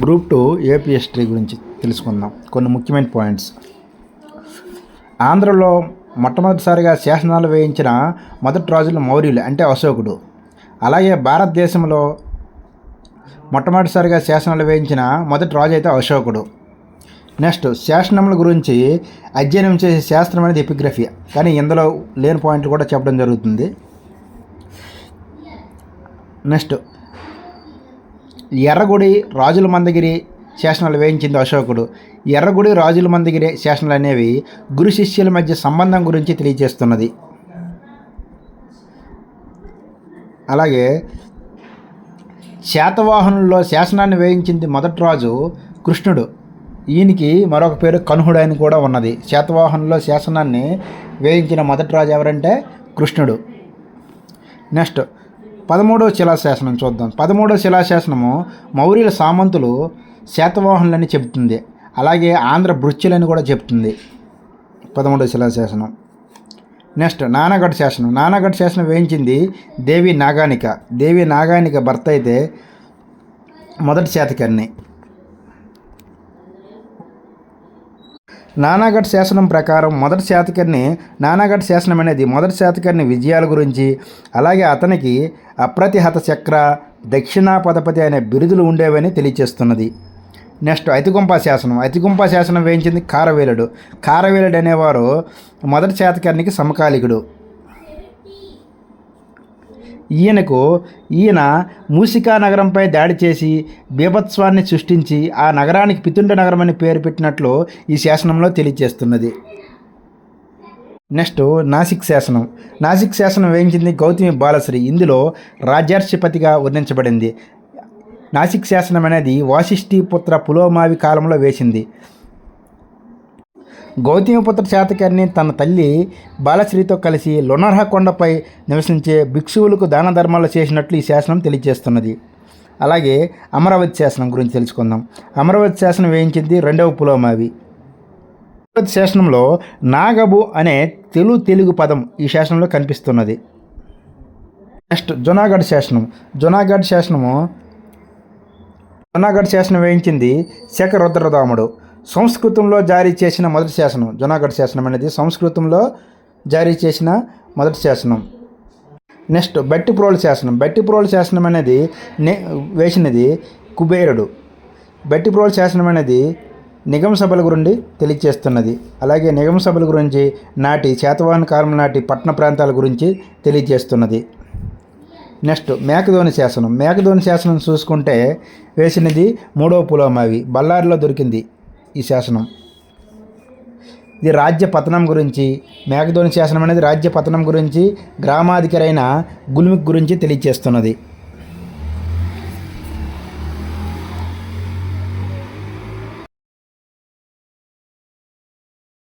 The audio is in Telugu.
గ్రూప్ టూ ఏపీ హిస్టరీ గురించి తెలుసుకుందాం. కొన్ని ముఖ్యమైన పాయింట్స్. ఆంధ్రలో మొట్టమొదటిసారిగా శాసనాలు వేయించిన మొదటి రాజులు మౌర్యులు అంటే అశోకుడు. అలాగే భారతదేశంలో మొట్టమొదటిసారిగా శాసనాలు వేయించిన మొదటి రాజు అయితే అశోకుడు. నెక్స్ట్ శాసనముల గురించి అధ్యయనం చేసే శాస్త్రం అనేది ఎపిగ్రఫీ. కానీ ఇందులో లేని పాయింట్లు కూడా చెప్పడం జరుగుతుంది. నెక్స్ట్ ఎర్రగుడి రాజుల మందగిరి శాసనాలు వేయించింది అశోకుడు. ఎర్రగుడి రాజుల మందగిరి శాసనాలు అనేవి గురు శిష్యుల మధ్య సంబంధం గురించి తెలియజేస్తున్నది. అలాగే శాతవాహనుల్లో శాసనాన్ని వేయించింది మొదటి రాజు కృష్ణుడు. ఈయనకి మరొక పేరు కనుహుడు అని కూడా ఉన్నది. శాతవాహనుల్లో శాసనాన్ని వేయించిన మొదటి రాజు ఎవరంటే కృష్ణుడు. నెక్స్ట్ పదమూడవ శిలాశాసనం చూద్దాం. పదమూడవ శిలాశాసనము మౌర్యుల సామంతులు శాతవాహనులని చెబుతుంది. అలాగే ఆంధ్ర భృత్యులని కూడా చెప్తుంది పదమూడవ శిలాశాసనం. నెక్స్ట్ నానాగఢ్ శాసనం. నానాగఢ్ శాసనం వేయించింది దేవి నాగానిక. దేవి నాగానిక భర్త అయితే మొదటి శాతకర్ణి. నానాఘట్ శాసనం ప్రకారం మొదటి శాతకర్ణి నానాఘట్ శాసనం అనేది మొదటి శాతకర్ణి విజయాల గురించి అలాగే అతనికి అప్రతిహత చక్ర దక్షిణాపదపతి అనే బిరుదులు ఉండేవని తెలియచేస్తున్నది. నెక్స్ట్ అతిగుంప శాసనం. అతిగుంప శాసనం వేయించింది కారవేలుడు. కారవేలుడు అనేవారు మొదటి శాతకర్ణికి సమకాలికుడు. ఈయనకు ఈయన మూసికా నగరంపై దాడి చేసి బీభత్స్వాన్ని సృష్టించి ఆ నగరానికి పితుండ నగరం అని పేరు పెట్టినట్లు ఈ శాసనంలో తెలియజేస్తున్నది. నెక్స్ట్ నాసిక్ శాసనం. నాసిక్ శాసనం వేయించింది గౌతమి బాలశ్రీ. ఇందులో రాజ్యార్షిపతిగా వర్ణించబడింది. నాసిక్ శాసనం అనేది వాసిష్ఠీపుత్ర పులోమావి కాలంలో వేసింది. గౌతమిపుత్ర శాతకర్ణి తన తల్లి బాలశ్రీతో కలిసి లునర్హ కొండపై నివసించే భిక్షువులకు దాన ధర్మాలు చేసినట్లు ఈ శాసనం తెలియజేస్తున్నది. అలాగే అమరావతి శాసనం గురించి తెలుసుకుందాం. అమరావతి శాసనం వేయించింది రెండవ పులోమావి. అమరావతి శాసనంలో నాగబు అనే తెలుగు తెలుగు పదం ఈ శాసనంలో కనిపిస్తున్నది. నెక్స్ట్ జునాగఢ్ శాసనం. జునాగఢ్ శాసనము జునాగఢ్ శాసనం వేయించింది శేఖర రుద్రదాముడు సంస్కృతంలో జారీ చేసిన మొదటి శాసనం జునాగఢ్ శాసనం అనేది సంస్కృతంలో జారీ చేసిన మొదటి శాసనం. నెక్స్ట్ బట్టిప్రోలు శాసనం. బట్టిప్రోలు శాసనం అనేది నే వేసినది కుబేరుడు. బట్టిప్రోలు శాసనం అనేది నిగమ సభల గురించి తెలియజేస్తున్నది. అలాగే నిగమ సభల గురించి నాటి శాతవాహన కాలం నాటి పట్టణ ప్రాంతాల గురించి తెలియజేస్తున్నది. నెక్స్ట్ మేకధోని శాసనం. మేకధోని శాసనం చూసుకుంటే వేసినది మూడవ పులోమావి. బళ్ళారిలో దొరికింది. ఈ శాసనం. ఇది రాజ్య పతనం గురించి మేఘధోని శాసనం అనేది రాజ్య పతనం గురించి గ్రామాధికారైన గుల్మిక్ గురించి తెలియజేస్తున్నది